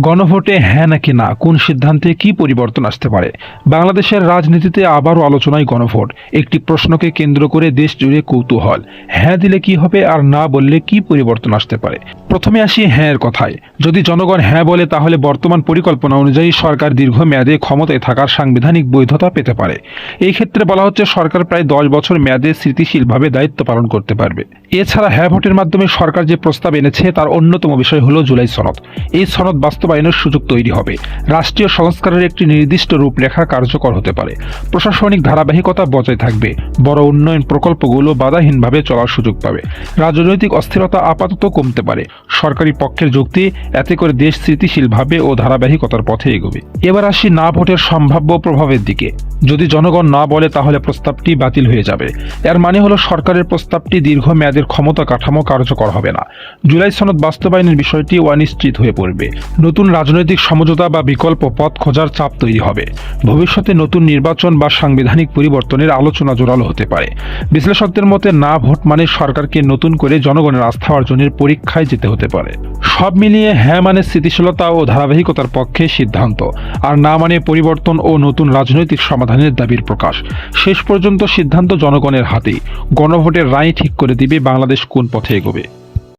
গণভোটে হ্যাঁ নাকি না? কোন সিদ্ধান্তে কি পরিবর্তন আসতে পারে? বাংলাদেশের রাজনীতিতে আবারও আলোচনায় গণভোট। একটি প্রশ্নকে কেন্দ্র করে দেশ জুড়ে কৌতূহল। হ্যাঁ দিলে কি হবে আর না বললে কি পরিবর্তন আসতে পারে? প্রথমে আসি হ্যাঁ এর কথায়। যদি জনগণ হ্যাঁ বলে, তাহলে বর্তমান পরিকল্পনা অনুযায়ী সরকার দীর্ঘমেয়াদে ক্ষমতায় থাকার সাংবিধানিক বৈধতা পেতে পারে। এই ক্ষেত্রে বলা হচ্ছে, সরকার প্রায় দশ বছর মেয়াদে স্মৃতিশীলভাবে দায়িত্ব পালন করতে পারবে। এছাড়া হ্যাঁ ভোটের মাধ্যমে সরকার যে প্রস্তাব এনেছে, তার অন্যতম বিষয় হল জুলাই সনদ। এই সনদ বাস্তবায়নের সুযোগ তৈরি হবে। রাষ্ট্রীয় সংস্কারের একটি নির্দিষ্ট রূপরেখা কার্যকর হতে পারে। প্রশাসনিক ধারাবাহিকতা বজায় থাকবে। বড় উন্নয়ন প্রকল্পগুলো বাধাহীনভাবে চলার সুযোগ পাবে। রাজনৈতিক অস্থিরতা আপাতত কমতে পারে। সরকারি পক্ষের যুক্তি, এতে করে দেশ স্থিতিশীলভাবে ও ধারাবাহিকতার পথে এগোবে। এবার আসি না ভোটের সম্ভাব্য প্রভাবের দিকে। যদি জনগণ না বলে, তাহলে প্রস্তাবটি বাতিল হয়ে যাবে। এর মানে হলো, সরকারের প্রস্তাবটি দীর্ঘমেয়াদের ক্ষমতা কাঠামো কার্যকর হবে না। জুলাই সনদ বাস্তবায়নের বিষয়টি অনিশ্চিত হয়ে পড়বে। নতুন রাজনৈতিক সমঝোতা বা বিকল্প পথ খোঁজার চাপ তৈরি হবে। ভবিষ্যতে নতুন নির্বাচন বা সাংবিধানিক পরিবর্তনের আলোচনা জোরালো হতে পারে। বিশ্লেষকদের মতে, না ভোট মানে সরকারকে নতুন করে জনগণের আস্থা অর্জনের পরীক্ষায় যেতে হতে পারে। সব মিলিয়ে হ্যাঁ মানে স্থিতিশীলতা ও ধারাবাহিকতার পক্ষে সিদ্ধান্ত, আর না মানে পরিবর্তন ও নতুন রাজনৈতিক সমাধানের দাবির প্রকাশ। শেষ পর্যন্ত সিদ্ধান্ত জনগণের হাতে গণভোটের রায় ঠিক করে দিবে বাংলাদেশ কোন পথে এগোবে?